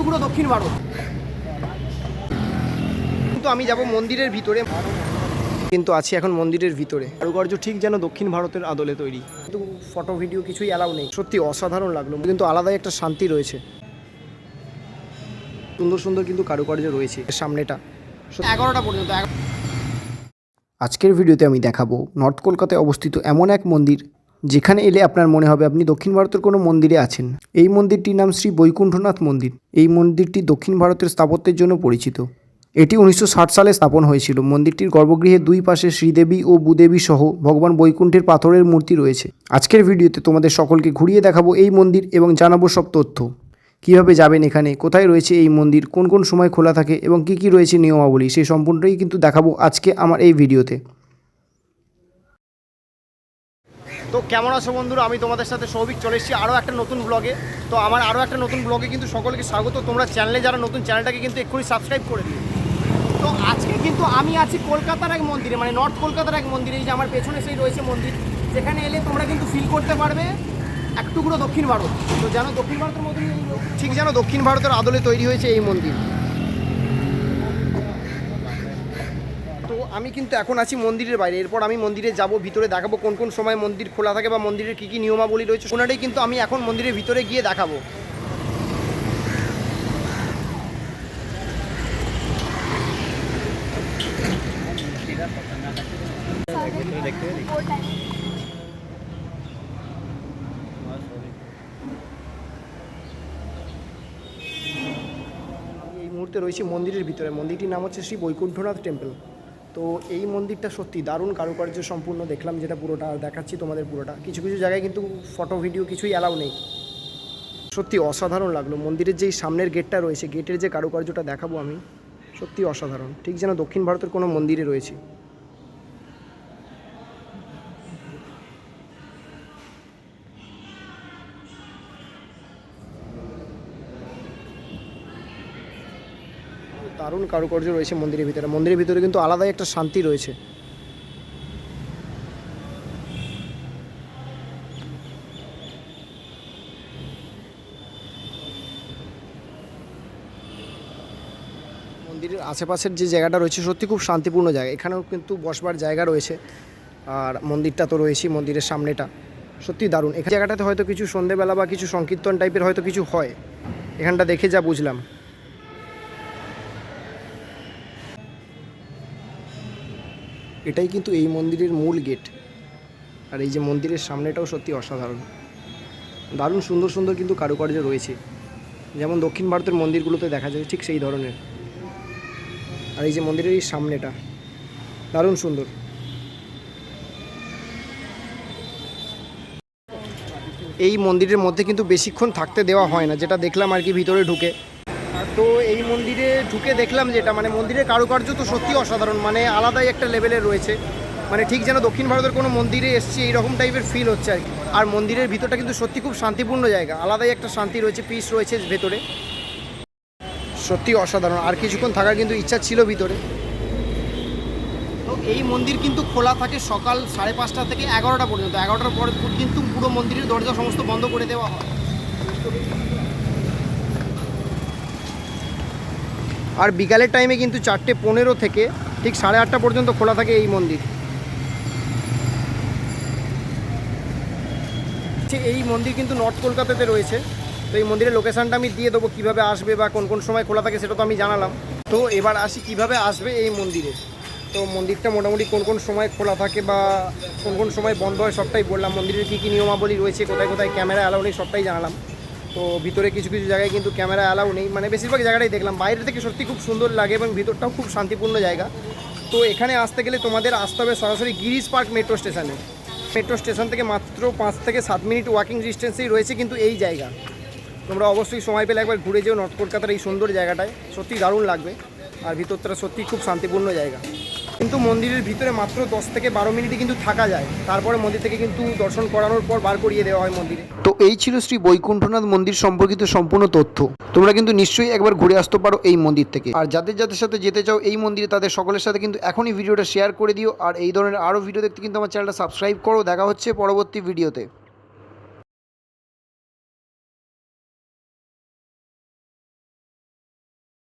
টুকরো দক্ষিণ ভারত। কিন্তু আমি যাব মন্দিরের ভিতরে। কিন্তু আছি এখন মন্দিরের ভিতরে। কারুকার্য ঠিক যেন দক্ষিণ ভারতের আদলে তৈরি। কিন্তু ফটো ভিডিও কিছুই অ্যালাউ নেই। সত্যি অসাধারণ লাগল। কিন্তু আলাদাই একটা শান্তি রয়েছে। সুন্দর সুন্দর কিন্তু কারুকার্য রয়েছে সামনেটা। এগারোটা পর্যন্ত আজকের ভিডিওতে আমি দেখাবো নর্থ কলকাতায় অবস্থিত এমন এক মন্দির যেখানে এলে আপনার মনে হবে আপনি দক্ষিণ ভারতের কোনো মন্দিরে আছেন। এই মন্দিরটির নাম শ্রী বৈকুণ্ঠনাথ মন্দির। এই মন্দিরটি দক্ষিণ ভারতের স্থাপত্যের জন্য পরিচিত। এটি উনিশশো ষাট সালে স্থাপন হয়েছিল। মন্দিরটির গর্ভগৃহে দুই পাশে শ্রীদেবী ও বুদেবী সহ ভগবান বৈকুণ্ঠের পাথরের মূর্তি রয়েছে। আজকের ভিডিওতে তোমাদের সকলকে ঘুরিয়ে দেখাবো এই মন্দির এবং জানাব সব তথ্য। কীভাবে যাবেন এখানে? কোথায় রয়েছে এই মন্দির? কোন কোন সময় খোলা থাকে? এবং কি কি রয়েছে নিয়মাবলী? সেই সম্পূর্ণটাই কিন্তু দেখাবো আজকে আমার এই ভিডিওতে। তো কেমন আছো বন্ধুরা? আমি তোমাদের সাথে সৌভিক চলে এসেছি আরও একটা নতুন ব্লগে তো আমার আরও একটা নতুন ব্লগে কিন্তু সকলকে স্বাগত। তোমরা চ্যানেলে যারা নতুন চ্যানেলটাকে কিন্তু এক্ষুনি সাবস্ক্রাইব করে দিও। তো আজকে কিন্তু আমি আছি কলকাতার এক মন্দিরে মানে নর্থ কলকাতার এক মন্দিরে। এই যে আমার পেছনে সেই রয়েছে মন্দির। যেখানে এলে তোমরা কিন্তু ফিল করতে পারবে এক টুকরো দক্ষিণ ভারত। তো যেন দক্ষিণ ভারতের মধ্যে ঠিক যেন দক্ষিণ ভারতের আদলে তৈরি হয়েছে এই মন্দির। আমি কিন্তু এখন আছি মন্দিরের বাইরে। এরপর আমি মন্দিরে যাব, ভিতরে দেখাবো কোন কোন সময় মন্দির খোলা থাকে বা মন্দিরের কী কী নিয়মাবলী রয়েছে। ওনাটাই কিন্তু আমি এখন মন্দিরের ভিতরে গিয়ে দেখাবো। এই মুহূর্তে রয়েছে মন্দিরের ভিতরে। মন্দিরটির নাম হচ্ছে শ্রী বৈকুণ্ঠনাথ টেম্পল। তো এই মন্দিরটা সত্যি দারুণ কারুকার্য সম্পূর্ণ দেখলাম, যেটা পুরোটা দেখাচ্ছি তোমাদের পুরোটা। কিছু কিছু জায়গায় কিন্তু ফটো ভিডিও কিছুই অ্যালাউ নেই। সত্যি অসাধারণ লাগল, মন্দিরের যেই সামনের গেটটা রয়েছে গেটের যে কারুকার্যটা দেখাবো আমি, সত্যি অসাধারণ। ঠিক যেন দক্ষিণ ভারতের কোনো মন্দিরে রয়েছে। দারুণ কারুকার্য রয়েছে মন্দিরের ভিতরে। মন্দিরের ভিতরে কিন্তু আলাদাই একটা শান্তি রয়েছে। মন্দিরের আশেপাশের যে জায়গাটা রয়েছে সত্যি খুব শান্তিপূর্ণ জায়গা। এখানেও কিন্তু বসবার জায়গা রয়েছে। আর মন্দিরটা তো রয়েছেই মন্দিরের সামনেটা। সত্যি দারুণ। এখানে জায়গাটাতে হয়তো কিছু সন্ধেবেলা বা কিছু সংকীর্তন টাইপের হয়তো কিছু হয়। এখানটা দেখে যা বুঝলাম। এটাই কিন্তু এই মন্দিরের মূল গেট আর এই যে মন্দিরের সামনেটাও সত্যি অসাধারণ। দারুণ সুন্দর সুন্দর কিন্তু কারুকার্য রয়েছে। যেমন দক্ষিণ ভারতের মন্দিরগুলোতে দেখা যায় ঠিক সেই ধরনের। আর এই যে মন্দিরের এই সামনেটা, দারুণ সুন্দর। এই মন্দিরের মধ্যে কিন্তু বেশিক্ষণ থাকতে দেওয়া হয় না, যেটা দেখলাম আর কি ভিতরে ঢুকে। তো এই মন্দিরে ঢুকে দেখলাম যেটা মানে মন্দিরের কারুকার্য তো সত্যি অসাধারণ মানে আলাদাই একটা লেভেলের রয়েছে। মানে ঠিক যেন দক্ষিণ ভারতের কোনো মন্দিরে এসছি, এইরকম টাইপের ফিল হচ্ছে আর কি। আর মন্দিরের ভিতরটা কিন্তু সত্যি খুব শান্তিপূর্ণ জায়গা, আলাদাই একটা শান্তি রয়েছে পিস রয়েছে ভেতরে। সত্যি অসাধারণ, আর কিছুক্ষণ থাকার কিন্তু ইচ্ছা ছিল ভিতরে। তো এই মন্দির কিন্তু খোলা থাকে সকাল সাড়ে পাঁচটা থেকে এগারোটা পর্যন্ত। এগারোটার পর কিন্তু পুরো মন্দিরের দরজা সমস্ত বন্ধ করে দেওয়া হয়। আর বিকালের টাইমে কিন্তু চারটে পনেরো থেকে ঠিক সাড়ে আটটা পর্যন্ত খোলা থাকে এই মন্দির। এই মন্দির কিন্তু নর্থ কলকাতাতে রয়েছে। তো এই মন্দিরের লোকেশানটা আমি দিয়ে দেবো, কীভাবে আসবে বা কোন কোন সময় খোলা থাকে সেটা তো আমি জানালাম। তো এবার আসি কীভাবে আসবে এই মন্দিরে। তো মন্দিরটা মোটামুটি কোন কোন সময় খোলা থাকে বা কোন কোন সময় বন্ধ হয় সবটাই বললাম। মন্দিরের কী কী নিয়মাবলী রয়েছে, কোথায় কোথায় ক্যামেরা অ্যালাউ নেই সবটাই জানালাম। তো ভিতরে কিছু কিছু জায়গায় কিন্তু ক্যামেরা অ্যালাউ নেই। মানে বেশিরভাগ জায়গাটাই দেখলাম। বাইরে থেকে সত্যি খুব সুন্দর লাগে এবং ভিতরটাও খুব শান্তিপূর্ণ জায়গা। তো এখানে আসতে গেলে তোমাদের আসতে হবে সরাসরি গিরিশ পার্ক মেট্রো স্টেশনে। মেট্রো স্টেশন থেকে মাত্র পাঁচ থেকে সাত মিনিট ওয়াকিং ডিস্টেন্সেই রয়েছে কিন্তু এই জায়গা। তোমরা অবশ্যই সময় পেলে একবার ঘুরে যেও নর্থ কলকাতার এই সুন্দর জায়গাটায়। সত্যি দারুণ লাগবে। আর ভিতরটা সত্যি খুব শান্তিপূর্ণ জায়গা। কিন্তু মন্দিরের ভিতরে মাত্র দশ থেকে বারো মিনিটই কিন্তু থাকা যায়। তারপরে মন্দির থেকে কিন্তু দর্শন করানোর পর বার করিয়ে দেওয়া হয় মন্দিরে। তো এই ছিল শ্রী বৈকুণ্ঠনাথ মন্দির সম্পর্কিত সম্পূর্ণ তথ্য। তোমরা কিন্তু নিশ্চয়ই একবার ঘুরে আসতে পারো এই মন্দির থেকে। আর যাদের যাদের সাথে যেতে চাও এই মন্দিরে, তাদের সকলের সাথে কিন্তু এখনই ভিডিওটা শেয়ার করে দিও। আর এই ধরনের আরও ভিডিও দেখতে কিন্তু আমার চ্যানেলটা সাবস্ক্রাইব করো। দেখা হচ্ছে পরবর্তী ভিডিওতে